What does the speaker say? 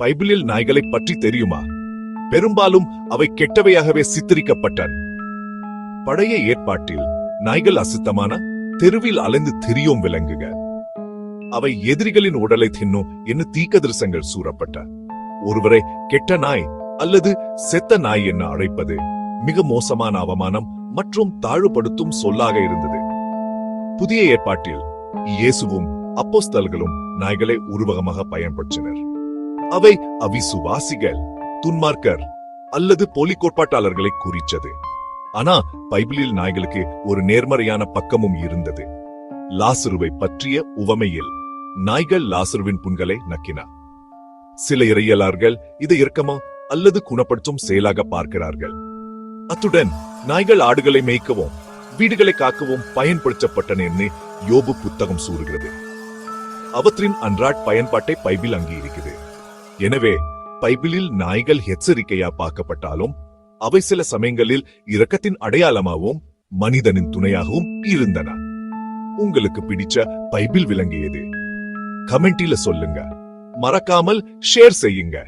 பைபிளில் நாய்களை பற்றி தெரியுமா? பெரும்பாலும் அவை கெட்டவையாகவே சித்தரிக்கப்பட்டன. பழைய ஏற்பாட்டில் நாய்கள் அசுத்தமான தெருவில் அலைந்து திரியும் விலங்குக அவை எதிரிகளின் உடலை தின்னும் என்று தீக்கதரிசங்கள் சூறப்பட்ட. ஒருவரை கெட்ட நாய் அல்லது செத்த நாய் என அழைப்பது மிக மோசமான அவமானம் மற்றும் தாழ்வுபடுத்தும் சொல்லாக இருந்தது. புதிய ஏற்பாட்டில் இயேசுவும் அப்போஸ்தல்களும் நாய்களை உருவகமாக பயன்படுத்தினர். அவை அவிசுவாசிகள் துன்மார்க்கர் அல்லது போலி கோட்பாட்டாளர்களை குறிச்சது ஆனா பைபிளில் நாய்களுக்கு ஒரு நேர்மறையான பக்கமும் இருந்தது. லாசுருவை பற்றிய உவமையில் நாய்கள் லாசுருவின் புண்களை நக்கின. சில இறையலார்கள் இதை இறக்கமா அல்லது குணப்படுத்தும் செயலாக பார்க்கிறார்கள். அத்துடன் நாய்கள் ஆடுகளை மேய்க்கவும் வீடுகளை காக்கவும் பயன்படுத்தப்பட்டன என்று யோபு புத்தகம் சூறுகிறது அவற்றின் அன்றாட் பயன்பாட்டை பைபிள் அங்கீகரிக்கிறது. எனவே பைபிளில் நாய்கள் எச்சரிக்கையா பார்க்கப்பட்டாலும் அவை சில சமயங்களில் இரக்கத்தின் அடையாளமாகவும் மனிதனின் துணையாகவும் இருந்தன. உங்களுக்கு பிடிச்ச பைபிள் விளங்கியது. கமெண்டில சொல்லுங்க. மறக்காமல் ஷேர் செய்யுங்க.